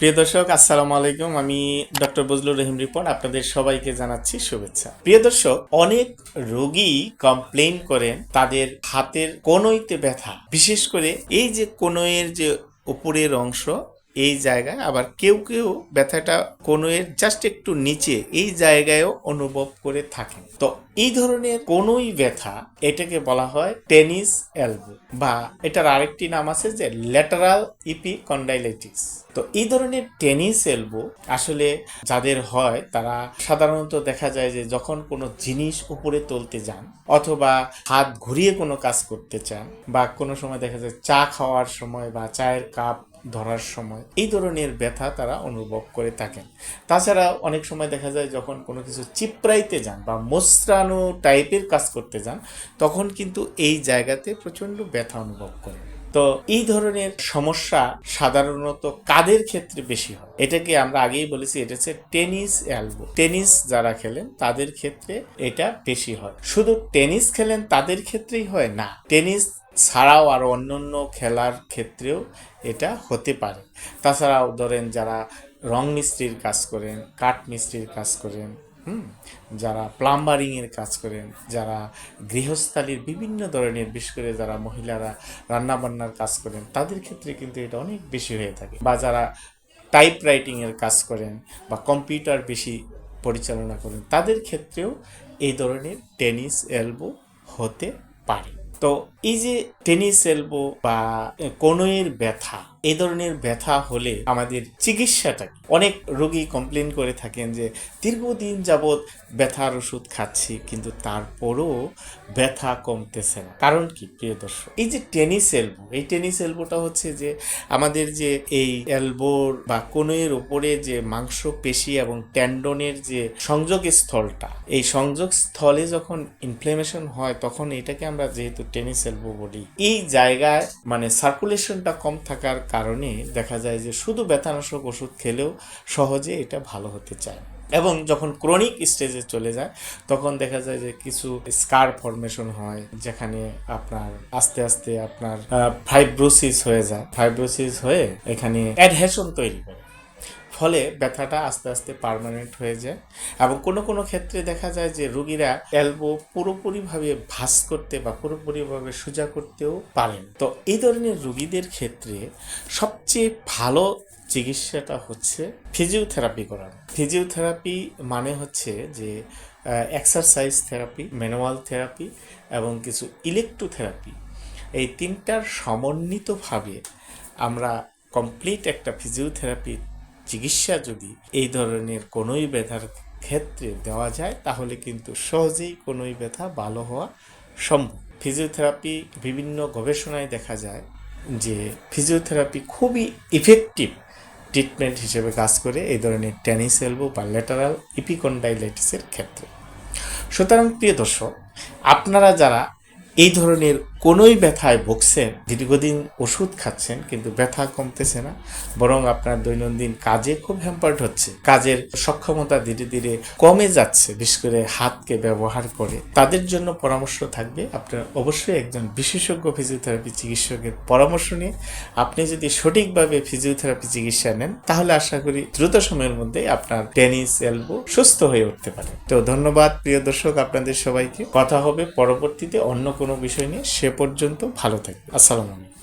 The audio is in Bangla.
প্রিয় দর্শক, আসসালাম আলাইকুম। আমি ডক্টর বজলুর রহিম রিপন, আপনাদের সবাইকে জানাচ্ছি শুভেচ্ছা। প্রিয় দর্শক, অনেক রোগী কমপ্লেন করেন তাদের হাতের কোনোইতে ব্যথা। বিশেষ করে এই যে কোনোয়ের যে উপরের অংশ এই জায়গায় আবার কেউ কেউ ব্যথাটা কোনোয়ের জাস্ট একটু নিচে এই জায়গায়ও অনুভব করে থাকেন। তো এই ধরনের কোনোই ব্যথা এটাকে বলা হয় টেনিস এলবো বা এটার আরেকটি নাম আছে যে ল্যাটারাল ইপিকন্ডাইলাইটিস। তো এই ধরনের টেনিস এলবো আসলে যাদের হয় তারা সাধারণত দেখা যায় যে যখন কোনো জিনিস উপরে তুলতে যান অথবা হাত ঘুরিয়ে কোনো কাজ করতে চান বা কোনো সময় দেখা যায় চা খাওয়ার সময় বা চায়ের কাপ ধরার সময়। এই ধরনের ব্যথা তারা অনুভব করে থাকেন। তাছাড়া অনেক সময় দেখা যায় যখন কোনো কিছু চিপড়াইতে যান বা মোসরানো টাইপের কাজ করতে যান, তখন কিন্তু এই জায়গাতে প্রচণ্ড ব্যথা অনুভব করেন। তো এই ধরনের সমস্যা সাধারণত কাদের ক্ষেত্রে বেশি হয়? এটাকে আমরা আগেই বলেছি, এটা হচ্ছে টেনিস অ্যালবো। টেনিস যারা খেলেন, তাদের ক্ষেত্রে এটা বেশি হয়। শুধু টেনিস খেলেন, তাদের ক্ষেত্রেই হয় না। টেনিস ছাড়াও আর অন্যান্য খেলার ক্ষেত্রেও এটা হতে পারে। তাছাড়াও ধরেন যারা রং মিস্ত্রির কাজ করেন, কাঠ মিস্ত্রির কাজ করেন, হুম, যারা প্লাম্বারিংয়ের কাজ করেন, যারা গৃহস্থালির বিভিন্ন ধরনের, বিশেষ করে যারা মহিলারা রান্নাবান্নার কাজ করেন, তাদের ক্ষেত্রে কিন্তু এটা অনেক বেশি হয়ে থাকে। বা যারা টাইপ রাইটিংয়ের কাজ করেন বা কম্পিউটার বেশি পরিচালনা করেন, তাদের ক্ষেত্রেও এই ধরনের টেনিস, এলবো হতে পারে। তো এই যে টেনিস এলবো বা কোনোয়ের ব্যথা, এই ধরনের ব্যথা হলে আমাদের চিকিৎসাটা অনেক রোগী কমপ্লেন করে থাকেন যে, দীর্ঘদিন যাবৎ ব্যথার ওষুধ খাচ্ছি, কিন্তু তারপরও ব্যথা কমতেছে না। কারণ কি, প্রিয় দর্শক? এই যে টেনিস এলবো এই টেনিস এলবোটা হচ্ছে যে, আমাদের যে এই এলবোর বা কোনোয়ের ওপরে যে মাংস পেশি এবং ট্যান্ডনের যে সংযোগ স্থলটা এই সংযোগ স্থলে যখন ইনফ্লেমেশন হয়, তখন এটাকে আমরা যেহেতু টেনিস এলবো বলি। এই জায়গায় মানে সার্কুলেশনটা কম থাকার কারণে দেখা যায় যে শুধু ব্যথানাশক ওষুধ খেলেও সহজে এটা ভালো হতে চায় এবং যখন ক্রনিক স্টেজে চলে যায়, তখন দেখা যায় যে কিছু স্কার ফরমেশন হয়, যেখানে আপনার আস্তে আস্তে আপনার ফাইব্রোসিস হয়ে যায়। ফাইব্রোসিস হয়ে এখানে অ্যাডহেশন তৈরি করে। ফলে ব্যথাটা আস্তে আস্তে পার্মানেন্ট হয়ে যায়। এবং কোনো কোনো ক্ষেত্রে দেখা যায় যে রুগীরা এলবো পুরোপুরিভাবে ভাস করতে বা পুরোপুরিভাবে সোজা করতেও পারেন। তো এই ধরনের রুগীদের ক্ষেত্রে সবচেয়ে ভালো চিকিৎসাটা হচ্ছে ফিজিওথেরাপি করানো। ফিজিওথেরাপি মানে হচ্ছে যে এক্সারসাইজ থেরাপি ম্যানুয়াল থেরাপি এবং কিছু ইলেকট্রোথেরাপি এই তিনটার সমন্বিতভাবে আমরা কমপ্লিট একটা ফিজিওথেরাপি চিকিৎসা যদি এই ধরনের কোনোই ব্যথার ক্ষেত্রে দেওয়া যায়, তাহলে কিন্তু সহজেই কোনোই ব্যথা ভালো হওয়া সম্ভব। ফিজিওথেরাপি বিভিন্ন গবেষণায় দেখা যায় যে ফিজিওথেরাপি খুবই ইফেক্টিভ ট্রিটমেন্ট হিসেবে কাজ করে এই ধরনের টেনিস এলবো বা ল্যাটারাল ইপিকন্ডাইলাইটিসের ক্ষেত্রে। সুতরাং প্রিয় দর্শক, আপনারা যারা এই ধরনের কোনোই ব্যথায় ভুগছেন, দীর্ঘদিন ওষুধ খাচ্ছেন, কিন্তু ব্যথা কমতেছে না, বরং আপনার দৈনন্দিন কাজে খুব হ্যাম্পার্ড হচ্ছে। কাজের সক্ষমতা ধীরে ধীরে কমে যাচ্ছে, বিশেষ করে হাতকে ব্যবহার করে। তাদের জন্য পরামর্শ থাকবে, আপনার অবশ্যই একজন বিশেষজ্ঞ ফিজিওথেরাপি চিকিৎসকের পরামর্শ নিয়ে আপনি যদি সঠিকভাবে ফিজিওথেরাপি চিকিৎসা নেন, তাহলে আশা করি দ্রুত সময়ের মধ্যে আপনার টেনিস এলবো সুস্থ হয়ে উঠতে পারে। তো ধন্যবাদ, প্রিয় দর্শক, আপনাদের সবাইকে। কথা হবে পরবর্তীতে অন্য কোনো বিষয় নিয়ে। সে পর্যন্ত ভালো থাকবে। আসসালামু আলাইকুম।